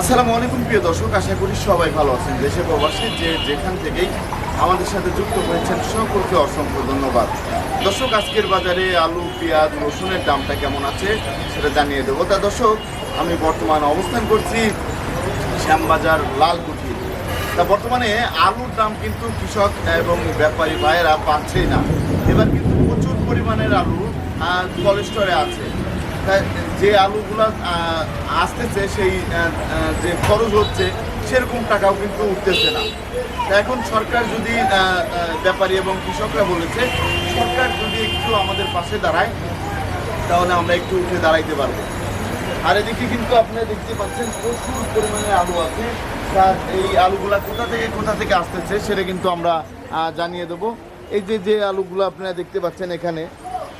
আসসালামু আলাইকুম, প্রিয় দর্শক। আশা করি সবাই ভালো আছেন দেশে প্রবাসী, যে যেখান থেকেই আমাদের সাথে যুক্ত হয়েছেন সকলকে অসংখ্য ধন্যবাদ। দর্শক, আজকের বাজারে আলু, পেঁয়াজ, রসুনের দামটা কেমন আছে সেটা জানিয়ে দেবো। তা দর্শক, আমি বর্তমান অবস্থান করছি শ্যামবাজার লালকুঠি। তা বর্তমানে আলুর দাম কিন্তু কৃষক এবং ব্যাপারী ভাইয়েরা পাচ্ছেই না। এবার কিন্তু প্রচুর পরিমাণের আলু কোল্ড স্টোরে আছে। যে আলুগুলা আসতেছে সেই যে খরচ হচ্ছে, সেরকম টাকাও কিন্তু উঠতেছে না। এখন সরকার যদি ব্যাপারী এবং কৃষকরা বলেছে, সরকার যদি একটু আমাদের পাশে দাঁড়ায়, তাহলে আমরা একটু উঠে দাঁড়াইতে পারব। আর এদিকে কিন্তু আপনি দেখতে পাচ্ছেন, প্রচুর পরিমাণে আলু আছে। তার এই আলুগুলা কোথা থেকে কোথা থেকে আসতেছে, সেটা কিন্তু আমরা জানিয়ে দেবো। এই যে যে আলুগুলো আপনারা দেখতে পাচ্ছেন এখানে,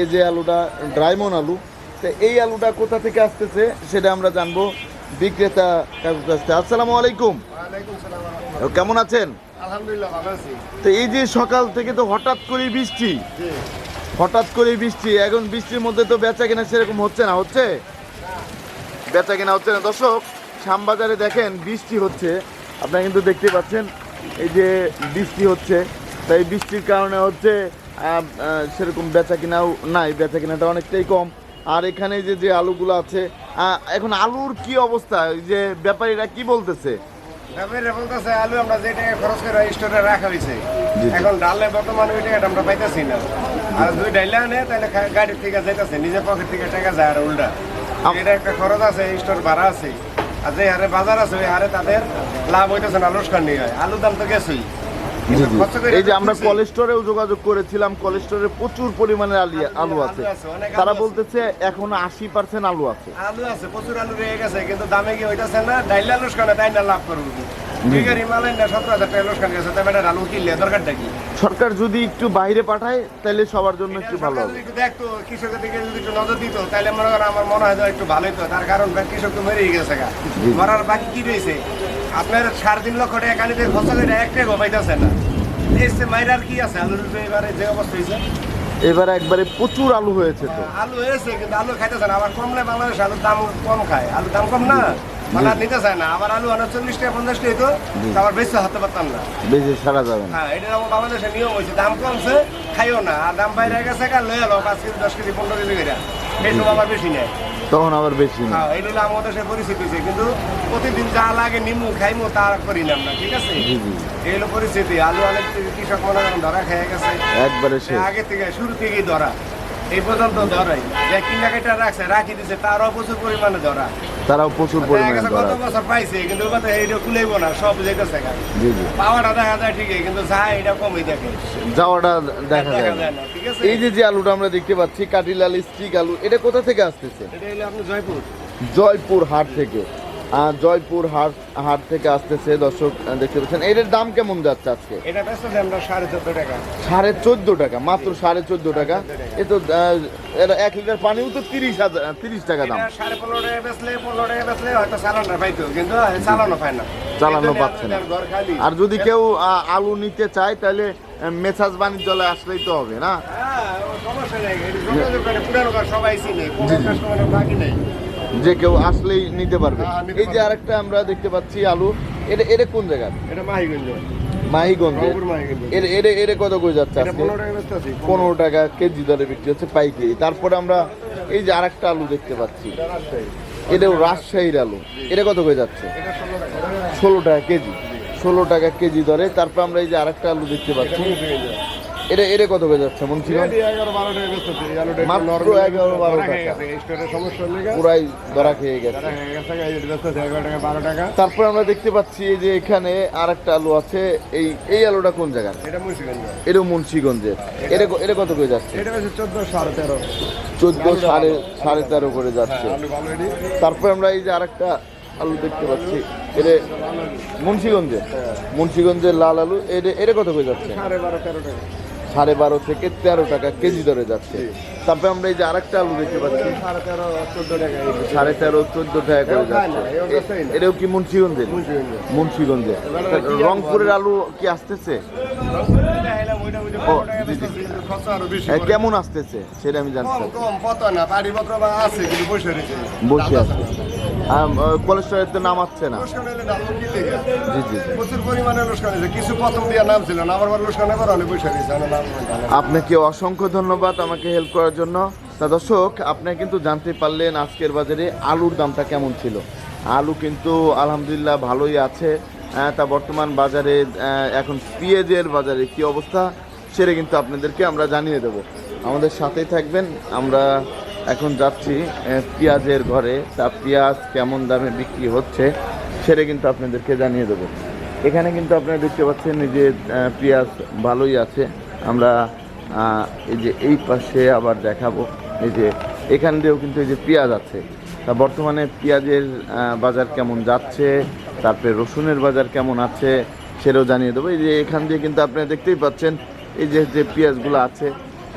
এই যে আলুটা ড্রাইমন আলু তো এই আলুটা কোথা থেকে আসতেছে সেটা আমরা জানব। বিক্রেতা কাকুর কাছ থেকে আসসালামু আলাইকুম। কেমন আছেন? আলহামদুলিল্লাহ ভালো আছি। তো এই যে সকাল থেকে তো হঠাৎ করে বৃষ্টি। হঠাৎ করে বৃষ্টি। এখন বৃষ্টির মধ্যে তো বেচা কেনা সেরকম হচ্ছে না হচ্ছে? বেচা কেনা হচ্ছে না। দর্শক শ্যামবাজারে দেখেন বৃষ্টি হচ্ছে। আপনারা কিন্তু দেখতে পাচ্ছেন এই যে বৃষ্টি হচ্ছে। তাই বৃষ্টির কারণে হচ্ছে সেরকম বেচা কেনাও নাই। বেচা কেনাটা অনেকটাই কম। আর এখানে যে যে আলুগুলো আছে এখন আলুর কি অবস্থা? যে ব্যাপারীরা কি বলতেছে? ব্যাপারীরা বলতেছে আলু আমরা যে টাকা খরচ করে স্টোরে রাখা হয়েছে। এখন ডালে বর্তমানে ওই টাকাটা আমরা পাইতেছি না। আর যদি ডাইলে আনে তাহলে গাড়ির থেকে যাইতেছে নিজের পকেট থেকে টাকা যায় আর উল্টা। এটা একটা খরচ আছে স্টোর ভাড়া আছে। আর যে হারে বাজার আছে ওই হারে তাদের লাভ হইতেছে না আলুর কান্নি হয়। আলুর দাম তো গেছেই। এই যে আমরা। কলেস্টোরেও যোগাযোগ করেছিলাম কলেস্টোরে প্রচুর পরিমাণে আলু আলু আছে। আলু আলু তারা বলতেছে এখন আশি পার্সেন্ট আলু আছে। আলু আছে প্রচুর আলু রয়ে গেছে কিন্তু দামে কি না? ডাইলে তাই না লাভ করব আলু সরকার যদি একটু বাইরে পাঠায় তাহলে সবার জন্য একটু ভালো হবে। দেখতো কৃষকের দিকে যদি একটু নজর দিত তাহলে মনে করেন আমার মনে হয় একটু ভালোই তো তার কারণ কৃষক তো মেরেই গেছে মরার বাকি কি রয়েছে? আপনার সাড়ে তিন লক্ষ টাকা কানিতে খরচা করে একটাই ঘুমাইতেছে না। মাইরার কি আছে? আলুর এবারে যে অবস্থা হয়েছে? এবার একবারে প্রচুর আলু হয়েছে তো। আলু হয়েছে কিন্তু আলু খাইতেছে না। আবার কমলে বাংলাদেশ আলুর দাম কম খায়। আলুর দাম কম না? আর নিতে চায় না। আবার আলু অনেক চল্লিশ টাকা পঞ্চাশ টাকা তো আবার বেশি হতে পারতাম না। বেশি সারা যাবে না। হ্যাঁ এটা আমার বাংলাদেশের নিয়ম হয়েছে। দাম কমছে খাইও না। আর দাম বাইরে গেছে লয়ে এলো পাঁচ কেজি দশ কেজি পনেরো কেজি করে আবার বেশি নেয়। তখন আবার বেশি না এটা হলো আমাদের সে পরিস্থিতি হয়েছে কিন্তু প্রতিদিন যা লাগে নিমু খাইমু তা করিলাম না আমরা ঠিক আছে? এই হলো পরিস্থিতি আলু অনেক কৃষক মনে করেন ধরা খেয়ে গেছে। একবারে সে আগে থেকে শুরু থেকেই ধরা। এই পর্যন্ত ধরাই। যে কিনা কেটে রাখছে রাখি দিছে তারও প্রচুর পরিমাণে ধরা। তারাও প্রচুর পরিমাণে গত বছর পাইছে কিন্তু তো এইটা খুলেইব না সব যেতেছে। জি জি। পাওয়াটা দেখা যায় ঠিকই কিন্তু যা এটা কমই দেখে। যাওয়াটা দেখা যায় না। ঠিক আছে? এই যে যে আলুটা আমরা দেখতে পাচ্ছি কাটিলাল স্টিক আলু এটা কোথা থেকে আসতেছে? এটা হলো আপনি জয়পুর। জয়পুর হাট থেকে। জয়পুর হাট হাট থেকে আসতেছে দর্শক দেখতে পাচ্ছেন। এটার দাম কেমন যাচ্ছে আজকে? এটা বেচতে আমরা সাড়ে চোদ্দ টাকা। সাড়ে চোদ্দ টাকা মাত্র সাড়ে চোদ্দ টাকা। এ তো এক লিটার পানিও তো তিরিশ হাজার তিরিশ টাকা দাম। সাড়ে পনেরো টাকা বেচলে পনেরো টাকা বেচলে হয়তো চালানটা পাইতো কিন্তু চালানো পায় না। চালানো পাচ্ছে না। আর যদি কেউ আলু নিতে চায় তাহলে মেসাজ বাণিজ্যলে আসলেই তো হবে না? হ্যাঁ, সমস্যা নেই সবাই চিনে বাকি নেই। যে কেউ আসলেই নিতে পারবে। হ্যাঁ, এই যে আরেকটা আমরা দেখতে পাচ্ছি আলু। এটা এটা কোন জায়গার? এটা মাহিগঞ্জ। মাহিগঞ্জ। এর এর এর কত করে যাচ্ছে আজকে? পনেরো টাকা কেজি দরে বিক্রি হচ্ছে পাইকারি। তারপরে আমরা এই যে আরেকটা আলু দেখতে পাচ্ছি। এটাও রাজশাহীর আলু। এটা কত করে যাচ্ছে? এটা ষোলো টাকা। ষোলো টাকা কেজি। ষোলো টাকা কেজি দরে। তারপর আমরা এই যে আরেকটা আলু দেখতে পাচ্ছি। এটা এটা কত করে যাচ্ছে এগারো বারো আলুটা একটু মাত্র normal 11 12 ধরা খেয়ে টাকা। পুরাই ধরা খেয়ে গেছে। এগারো বারো তারপর আমরা দেখতে পাচ্ছি যে এখানে আরেকটা আলু আছে এই এই আলুটা কোন জায়গার? এটা মুন্সিগঞ্জ। এটা মুন্সিগঞ্জের। এটা এটা কত করে যাচ্ছে? চোদ্দ সাড়ে সাড়ে তেরো করে যাচ্ছে। হ্যাঁ, তারপর আমরা এই যে আরেকটা আলু দেখতে পাচ্ছি এটা মুন্সিগঞ্জের। মুন্সিগঞ্জের লাল আলু এটা এটা কত করে যাচ্ছে? সাড়ে বারো তেরো টাকা। সাড়ে বারো থেকে তেরো টাকা কেজি দরে যাচ্ছে। তারপরে আমরা এই যে আরেকটা আলু দেখতে পাচ্ছি। সাড়ে তেরো চোদ্দ টাকা করে যাচ্ছে। এটাও কি কি আর রংপুরের আলু কি আসতেছে। কেমন আসতেছে? সেটা আমি জানতে কম চাই কম কত না বাড়িপত্র বা আছে কিন্তু বসে আছে। কোলেস্ট্রলের তো নামাচ্ছে না। জি জি প্রচুর পরিমাণে হয়েছে। কিছু প্রথম দিয়ে নাম ছিল না আমার পয়সা দিয়েছে আপনাকে অসংখ্য ধন্যবাদ আমাকে হেল্প করার জন্য। তা দর্শক আপনি কিন্তু জানতে পারলেন আজকের বাজারে আলুর দামটা কেমন ছিল। আলু কিন্তু আলহামদুলিল্লাহ ভালোই আছে। তা বর্তমান বাজারে এখন পেঁয়াজের বাজারে কি অবস্থা সেটা কিন্তু আপনাদেরকে আমরা জানিয়ে দেব। আমাদের সাথেই থাকবেন আমরা এখন যাচ্ছি পেঁয়াজের ঘরে। তা পেঁয়াজ কেমন দামে বিক্রি হচ্ছে সেটা কিন্তু আপনাদেরকে জানিয়ে দেবো। এখানে কিন্তু আপনারা দেখতে পাচ্ছেন যে পেঁয়াজ ভালোই আছে। আমরা এই যে এই পাশে আবার দেখাবো। এই যে এখান দিয়েও কিন্তু এই যে পেঁয়াজ আছে। তা বর্তমানে পেঁয়াজের বাজার কেমন যাচ্ছে? তারপরে রসুনের বাজার কেমন আছে সেটাও জানিয়ে দেবো। এই যে এখান দিয়ে কিন্তু আপনারা দেখতেই পাচ্ছেন, এই যে যে পেঁয়াজগুলো আছে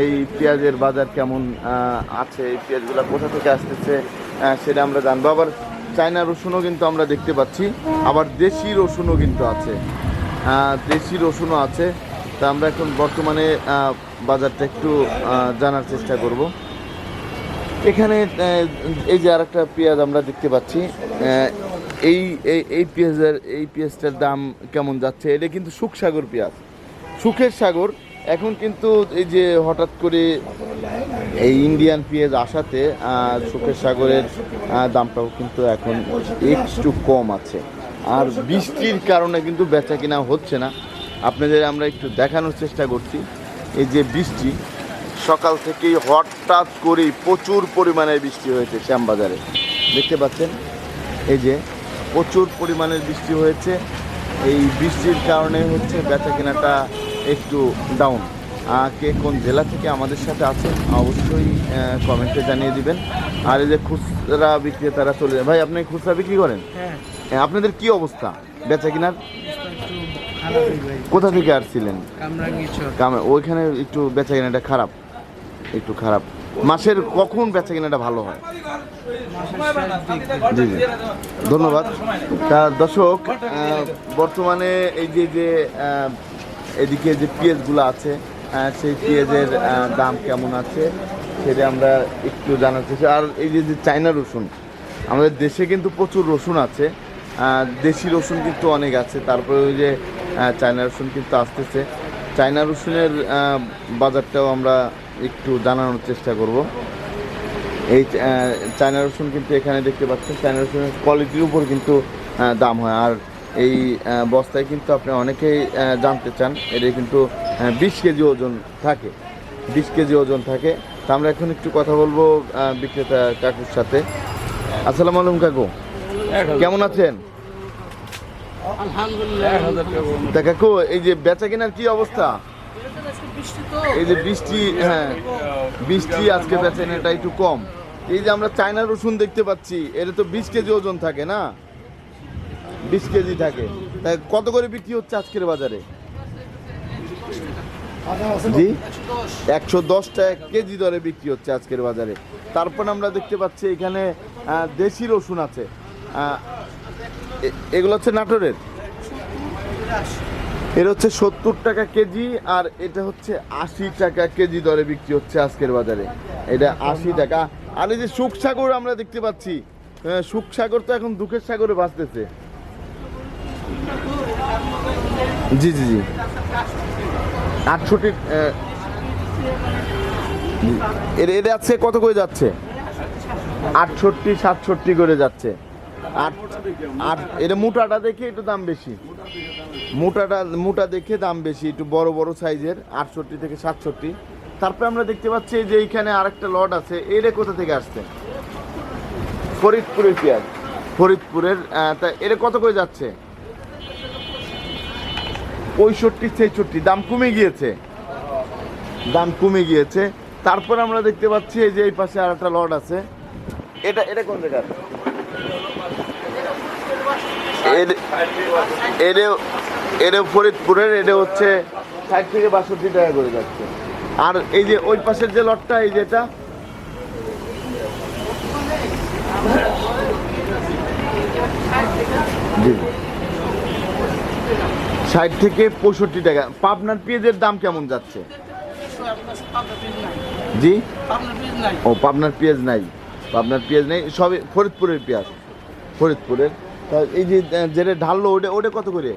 এই পেঁয়াজের বাজার কেমন আছে? এই পেঁয়াজগুলো কোথা থেকে আসতেছে সেটা আমরা জানব। আবার চায়না রসুনও কিন্তু আমরা দেখতে পাচ্ছি। আবার দেশি রসুনও কিন্তু আছে। দেশি রসুনও আছে। তা আমরা এখন বর্তমানে বাজারটা একটু জানার চেষ্টা করব। এখানে এই যে আরেকটা পেঁয়াজ আমরা দেখতে পাচ্ছি এই এই এই পেঁয়াজের, এই পেঁয়াজটার দাম কেমন যাচ্ছে? এটা কিন্তু সুখসাগর পেঁয়াজ। সুখের সাগর এখন কিন্তু এই যে হঠাৎ করে এই ইন্ডিয়ান পেঁয়াজ আসাতে সুখের সাগরের দামটাও কিন্তু এখন একটু কম আছে। আর বৃষ্টির কারণে কিন্তু বেচা কিনা হচ্ছে না। আপনাদের আমরা একটু দেখানোর চেষ্টা করছি। এই যে বৃষ্টি, সকাল থেকেই হঠাৎ করেই প্রচুর পরিমাণে বৃষ্টি হয়েছে শ্যামবাজারে। দেখতে পাচ্ছেন? এই যে প্রচুর পরিমাণের বৃষ্টি হয়েছে। এই বৃষ্টির কারণে হচ্ছে বেচা কেনাটা একটু ডাউন কে কোন জেলা থেকে আমাদের সাথে আছেন অবশ্যই কমেন্টে জানিয়ে দিবেন। আর এই যে খুচরা বিক্রেতারা চলে যায় ভাই আপনি খুচরা বিক্রি করেন? হ্যাঁ। আপনাদের কি অবস্থা? বেচা কেনার? কোথা থেকে আসছিলেন? ওইখানে একটু বেচা কেনাটা খারাপ একটু খারাপ। মাসের কখন বেচা কেনাটা ভালো হয়? জি জি। ধন্যবাদ। তা দর্শক বর্তমানে এই যে যে এদিকে যে পেঁয়াজগুলো আছে আহ, সেই পেঁয়াজের দাম কেমন আছে সেটা আমরা একটু জানার চেষ্টা আর এই যে যে চায়না রসুন আমাদের দেশে কিন্তু প্রচুর রসুন আছে। দেশি রসুন কিন্তু অনেক আছে তারপরে ওই যে চায়না রসুন কিন্তু আসতেছে। চায়না রসুনের বাজারটাও আমরা একটু জানানোর চেষ্টা করব। এই চায়না রসুন কিন্তু এখানে দেখতে পাচ্ছেন চায়না রসুনের কোয়ালিটির উপর কিন্তু দাম হয়। আর এই বস্তায় কিন্তু আপনি অনেকেই জানতে চান এটা কিন্তু বিশ কেজি ওজন থাকে। বিশ কেজি ওজন থাকে। তা আমরা এখন একটু কথা বলব বিক্রেতা কাকুর সাথে। আসসালামু আলাইকুম কাকু। কেমন আছেন? কাকু, এই যে বেচা কেনার কি অবস্থা? এই যে বৃষ্টি হ্যাঁ বৃষ্টি আজকে বেচা কেনাটা একটু কম। এই যে আমরা চায়না রসুন দেখতে পাচ্ছি এটা তো বিশ কেজি ওজন থাকে না? বিশ কেজি থাকে। তাই কত করে বিক্রি হচ্ছে আজকের বাজারে? জি? একশো দশ টাকা কেজি দরে বিক্রি হচ্ছে আজকের বাজারে। তারপর আমরা দেখতে পাচ্ছি এখানে দেশি রসুন আছে। এগুলো হচ্ছে নাটোরের? এর হচ্ছে সত্তর টাকা কেজি আর এটা হচ্ছে আশি টাকা কেজি দরে বিক্রি হচ্ছে আজকের বাজারে। এটা আশি টাকা। আর এই যে সুখসাগর আমরা দেখতে পাচ্ছি সুখসাগর তো এখন দুঃখের সাগরে বাঁচতেছে জি জি জি। আটষট্টি এর এর আছে কত করে যাচ্ছে? আটষট্টি, সাতষট্টি করে যাচ্ছে। আট আট এটা মোটাটা দেখে একটু দাম বেশি। মোটাটা, মোটা দেখে দাম বেশি, একটু বড় বড় সাইজের, আটষট্টি থেকে সাতষট্টি। তারপরে আমরা দেখতে পাচ্ছি যে এইখানে আরেকটা লট আছে, এটা কোথা থেকে আসছে? ফরিদপুরের পেঁয়াজ। ফরিদপুরের তা এটা কত করে যাচ্ছে? পঁয়ষট্টি, ছেষট্টি, দাম কমে গিয়েছে। দাম কমে গিয়েছে। তারপর আমরা দেখতে পাচ্ছি এই যে এই পাশে আর একটা লট আছে। এটা এটা কোন জায়গার? এরে ফরিদপুরের এটা হচ্ছে ষাট থেকে বাষট্টি টাকা করে যাচ্ছে। আর এই যে ওই পাশের যে লটটা, এই যেটা, জি। ষাট থেকে পঁয়ষট্টি টাকা। পাবনার পেঁয়াজের দাম কেমন যাচ্ছে? জি? ও, পাবনার পেঁয়াজ নাই। পাবনার পেঁয়াজ নেই, সবই ফরিদপুরের পেঁয়াজ। ফরিদপুরের। তা এই যে যেটা ঢাললো, ওটা ওটা কত করে?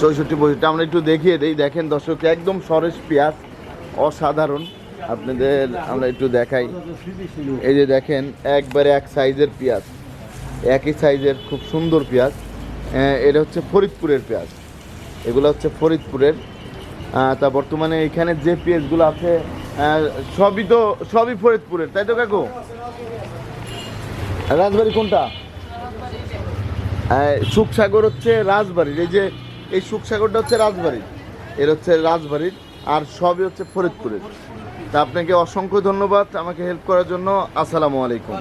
চৌষট্টি, পঁয়ষট্টি। আমরা একটু দেখিয়ে দিই। দেখেন দর্শক, একদম সরেস পেঁয়াজ। অসাধারণ। আপনাদের, আমরা একটু দেখাই। এই যে দেখেন, একবারে এক সাইজের পেঁয়াজ। একই সাইজের, খুব সুন্দর পেঁয়াজ। এটা হচ্ছে ফরিদপুরের পেঁয়াজ। এগুলো হচ্ছে ফরিদপুরের। তা বর্তমানে এখানে যে পেঁয়াজগুলো আছে সবই তো, সবই ফরিদপুরের, তাই তো কাকু? রাজবাড়ি কোনটা? সুখসাগর হচ্ছে রাজবাড়ির, এই যে, এই সুখসাগরটা হচ্ছে রাজবাড়ির। এর হচ্ছে রাজবাড়ির, আর সবই হচ্ছে ফরিদপুরের। তা আপনাকে অসংখ্য ধন্যবাদ আমাকে হেল্প করার জন্য। আসসালামু আলাইকুম।